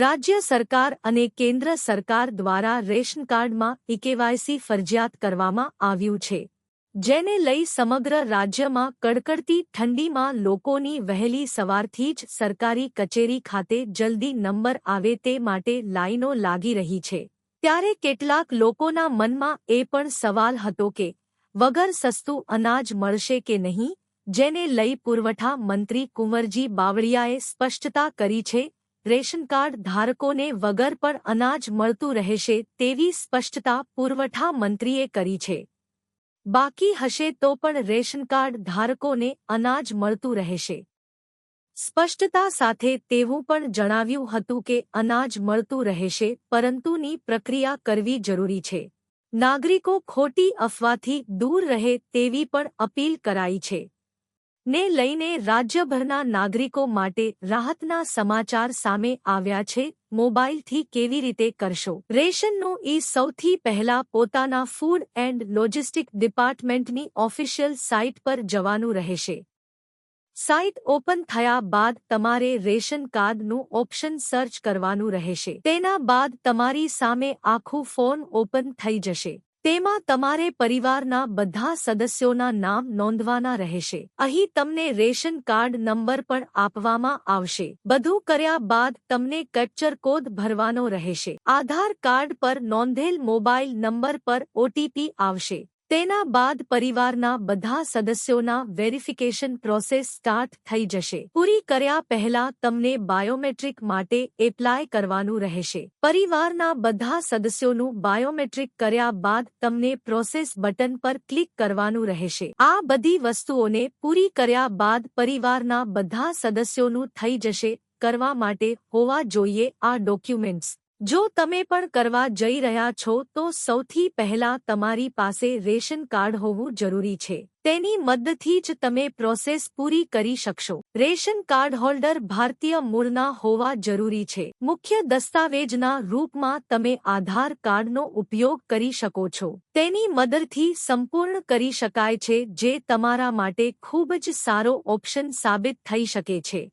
રાજ્ય સરકાર અને કેન્દ્ર સરકાર દ્વારા રેશન કાર્ડમાં ઇકેવાયસી ફરજિયાત કરવામાં આવ્યું છે. જેને લઈ સમગ્ર રાજ્યમાં કડકડતી ઠંડીમાં લોકોની વહેલી સવારથી જ સરકારી કચેરી ખાતે જલ્દી નંબર આવે તે માટે લાઈનો લાગી રહી છે. ત્યારે કેટલાક લોકોના મનમાં એ પણ સવાલ હતો કે, વગર સસ્તું અનાજ મળશે કે નહીં? જેને લઈ પુરવઠા મંત્રી કુંવરજી બાવળિયાએ સ્પષ્ટતા કરી છે રેશન કાર્ડ ધારકોને વગર પણ અનાજ મળતું રહેશે તેવી સ્પષ્ટતા પુરવઠા મંત્રીએ કરી છે. બાકી હશે તો પણ રેશન કાર્ડ ધારકોને અનાજ મળતું રહેશે. સ્પષ્ટતા સાથે તેવું પણ જણાવ્યું હતું કે અનાજ મળતું રહેશે પરંતુની પ્રક્રિયા કરવી જરૂરી છે. નાગરિકો ખોટી અફવાથી દૂર રહે તેવી પણ અપીલ કરાઈ છે. ને લઈને રાજ્યભરના નાગરિકો માટે રાહતના સમાચાર સામે આવ્યા છે. મોબાઈલથી કેવી રીતે કરશો? રેશનનું ઈ સૌથી પહેલા પોતાના ફૂડ એન્ડ લોજિસ્ટિક ડિપાર્ટમેન્ટની ઓફિશિયલ સાઇટ પર જવાનું રહેશે. સાઇટ ઓપન થયા બાદ તમારે રેશન કાર્ડનું ઓપ્શન સર્ચ કરવાનું રહેશે. તેના બાદ તમારી સામે આખું ફોન ઓપન થઈ જશે. તેમાં તમારે પરિવારના બધા સદસ્યોના નામ નોંધવાના રહેશે. અહીં તમને રેશન કાર્ડ નંબર પણ આપવામાં આવશે. બધું કર્યા બાદ તમને કેપ્ચર કોડ ભરવાનો રહેશે. આધાર કાર્ડ પર નોંધેલ મોબાઈલ નંબર પર ઓટીપી આવશે. તેના બાદ પરિવારના બધા સદસ્યોના વેરિફિકેશન પ્રોસેસ સ્ટાર્ટ થઈ જશે. પૂરી કર્યા પહેલા તમને બાયોમેટ્રિક માટે એપ્લાય કરવાનું રહેશે. પરિવારના બધા સદસ્યોનું બાયોમેટ્રિક કર્યા બાદ તમને પ્રોસેસ બટન પર ક્લિક કરવાનું રહેશે. આ બધી વસ્તુઓને પૂરી કર્યા બાદ પરિવારના બધા સદસ્યોનું થઈ જશે કરવા માટે હોવા જોઈએ આ ડોક્યુમેન્ટ્સ. જો તમે પણ કરવા જઈ રહ્યા છો, તો સૌથી પહેલા તમારી પાસે રેશન કાર્ડ હોવું જરૂરી છે. તેની મદદથી જ તમે પ્રોસેસ પૂરી કરી શકશો. રેશન કાર્ડ હોલ્ડર ભારતીય મૂળના હોવા જરૂરી છે. મુખ્ય દસ્તાવેજના રૂપમાં તમે આધાર કાર્ડનો ઉપયોગ કરી શકો છો. તેની મદદથી સંપૂર્ણ કરી શકાય છે, જે તમારા માટે ખૂબ જ સારો ઓપ્શન સાબિત થઈ શકે છે.